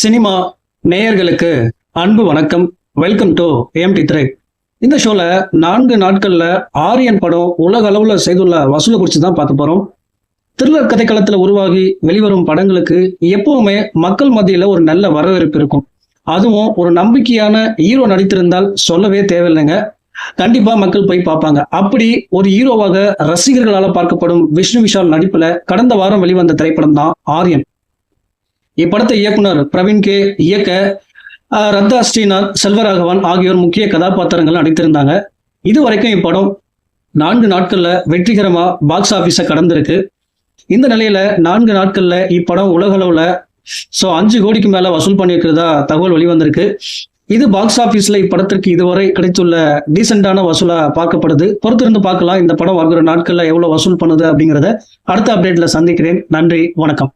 Cinema நேயர்களுக்கு அன்பு வணக்கம். வெல்கம் டு ஏஎம்டி திரை இந்த ஷோல நான்கு நாட்கள்ல ஆரியன் படம் உலக அளவுல செய்துள்ள வசூலை குறித்து தான் பார்க்க போறோம். த்ரில்லர் கதைக்களத்துல உருவாகி வெளிவரும் படங்களுக்கு எப்பவுமே மக்கள் மத்தியில ஒரு நல்ல வரவேற்பு இருக்கும். அதுவும் ஒரு நம்பிக்கையான ஹீரோ நடித்திருந்தால் சொல்லவே தேவையில்லைங்க. கண்டிப்பா மக்கள் போய் பார்ப்பாங்க. அப்படி ஒரு ஹீரோவாக ரசிகர்களால் பார்க்கப்படும் விஷ்ணு விஷால் நடிப்புல கடந்த வாரம் வெளிவந்த திரைப்படம் தான் ஆரியன். இப்படத்தை இயக்குனர் பிரவீன் கே இயக்க ரத்தா ஸ்ரீநாத் செல்வராகவன் ஆகியோர் முக்கிய கதாபாத்திரங்கள் நடித்திருந்தாங்க. இது வரைக்கும் இப்படம் நான்கு நாட்கள்ல வெற்றிகரமா பாக்ஸ் ஆஃபீஸை கடந்திருக்கு. இந்த நிலையில நான்கு நாட்கள்ல இப்படம் உலக ஸோ அஞ்சு கோடிக்கு மேல வசூல் பண்ணியிருக்கிறதா தகவல் வெளிவந்திருக்கு. இது பாக்ஸ் ஆஃபீஸில் இப்படத்திற்கு இதுவரை கிடைத்துள்ள டீசெண்டான வசூலாக பார்க்கப்படுது. பொறுத்திருந்து பார்க்கலாம் இந்த படம் வருகிற நாட்களில் எவ்வளோ வசூல் பண்ணுது அப்படிங்கிறத அடுத்த அப்டேட்டில் சந்திக்கிறேன். நன்றி வணக்கம்.